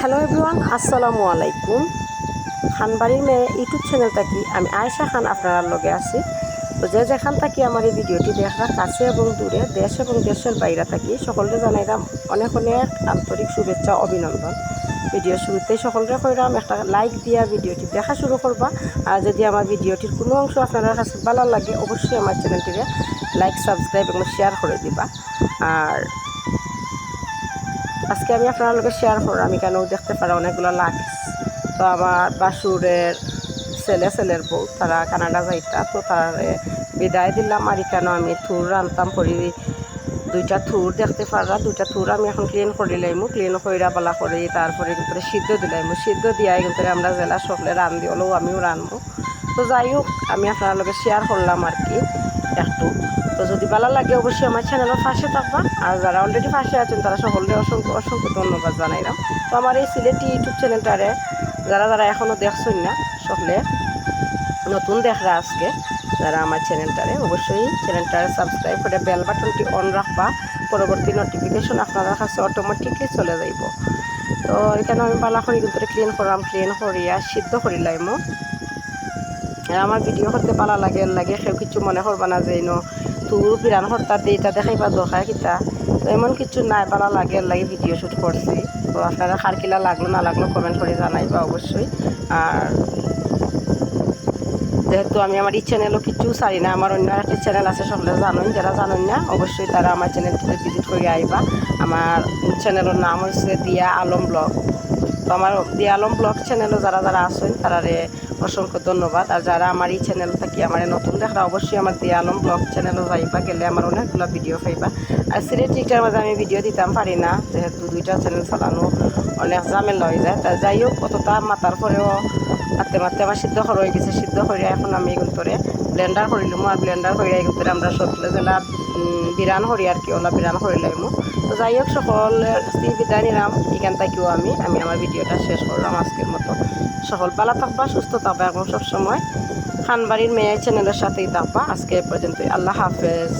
Hello everyone আসসালামু আলাইকুম খানবাড়ির মেয়ে ইউটিউব চ্যানেল থাকি, আমি আয়েশা খান আপনার লগে আছি। তো যে যেখান থাকি আমার এই ভিডিওটি দেখা কাছে এবং দূরে দেশ এবং দেশের বাইরে থাকি, সকলকে জানাইলাম অনেক অনেক আন্তরিক শুভেচ্ছা, অভিনন্দন। ভিডিও শুরুতেই সকলকে কইরাম, একটা লাইক দিয়া ভিডিওটি দেখা শুরু করবা। আর যদি আমার ভিডিওটির কোনো অংশ আপনার কাছে ভালো লাগে, অবশ্যই আমার চ্যানেলটিকে লাইক সাবস্ক্রাইব এবং শেয়ার করে দিবা। আর আজকে আমি আপনার লোকের শেয়ার করলাম আমি কেন দেখতে পারা অনেকগুলো লাক্স তো আমার বাসুরের ছেলে, ছেলের বউ, তারা কানাডা যাইতা, তো তার বিদায় দিলাম। আর কেন আমি থুর রান্তাম করি দুইটা থুর দেখতে পারা দুইটা থুর আমি এখন ক্লিন করে লাইমু। ক্লিন কইরা বালা করে, তারপরে কিন্তু সিদ্ধ দিলাইমু। সিদ্ধ দিয়াই কিন্তু আমরা জেলা সকলে রান্ধি হলেও আমিও রানবো তো যাই হোক, আমি আপনার লগে শেয়ার করলাম আর কি একটু। তো যদি ভালো লাগে, অবশ্যই আমার চ্যানেলের পাশে থাকবা। আর যারা অলরেডি পাশে আছেন, তারা সকলকে অসংখ্য অসংখ্য ধন্যবাদ জানাইলাম। তো আমার এই সিলেটি ইউটিউব চ্যানেলটারে যারা যারা এখনও দেখছেন না, সকলে নতুন দেখরা আজকে, যারা আমার চ্যানেলটারে অবশ্যই চ্যানেলটারে সাবস্ক্রাইব করে বেল বাটনটি অন রাখবা। পরবর্তী নোটিফিকেশন আপনাদের কাছে অটোমেটিকলি চলে যাইব। তো এখানে আমি পালা করি কিন্তু ক্লিন করলাম ক্লিন করিয়া সিদ্ধ করিলাইমো। আর আমার ভিডিও করতে পালা লাগে লাগে সেও কিছু মনে করবা না যে, ন তোর বিরান হরতা দিয়ে এটা দেখাইবা দরকার কিতা? তো এমন কিছু নাই, পালা লাগে লাগে ভিডিও শ্যুট করছি। তো আপনারা খার কিলা লাগল, না লাগল কমেন্ট করে জানাইবা অবশ্যই। আর যেহেতু আমি আমার এই চ্যানেলও কিছু চাই না, আমার অন্য একটা চ্যানেল আছে সকলে জানেন যারা জানেন না, অবশ্যই তারা আমার চ্যানেলটিতে ভিজিট করে আইবা। আমার চ্যানেলের নাম হচ্ছে দিয়া আলম ব্লগ। তো আমার দি আলম ব্লগ চ্যানেলও যারা যারা আছেন, তারা অসংখ্য ধন্যবাদ। আর যারা আমার এই চ্যানেল থাকি, আমার নতুন দেখা অবশ্যই আমার দি আলম ব্লগ চ্যানেলও যাইবা, গেলে আমার অনেকগুলো ভিডিও পাইবা। আর সিলেট টিকটার মাঝে আমি ভিডিও দিতাম, পারি না, যেহেতু দুইটা চ্যানেল চালানো অনেক ঝামেলা হয়ে যায়। তা যাই হোক অতটা মাতার পরেও মারতে মারতে আমার সিদ্ধ করা হয়ে গেছে। সিদ্ধ করে এখন আমি এগুলো ব্লেন্ডার করিলাম আর ব্লেন্ডার করে এগুলো আমরা সকলে জেলা বিরান করি আর কি ওলা বিরান করিলাম তো যাই হোক সকলের বিদায় নিলাম। এখান থেকেও আমি আমি আমার ভিডিওটা শেষ করলাম আজকের মতো। সকল ভালো থাকবা, সুস্থ থাকবা এবং সবসময় খানবাড়ির মেয়ে চ্যানেলের সাথেই থাকবা। আজকে এ পর্যন্তই। আল্লাহ হাফেজ।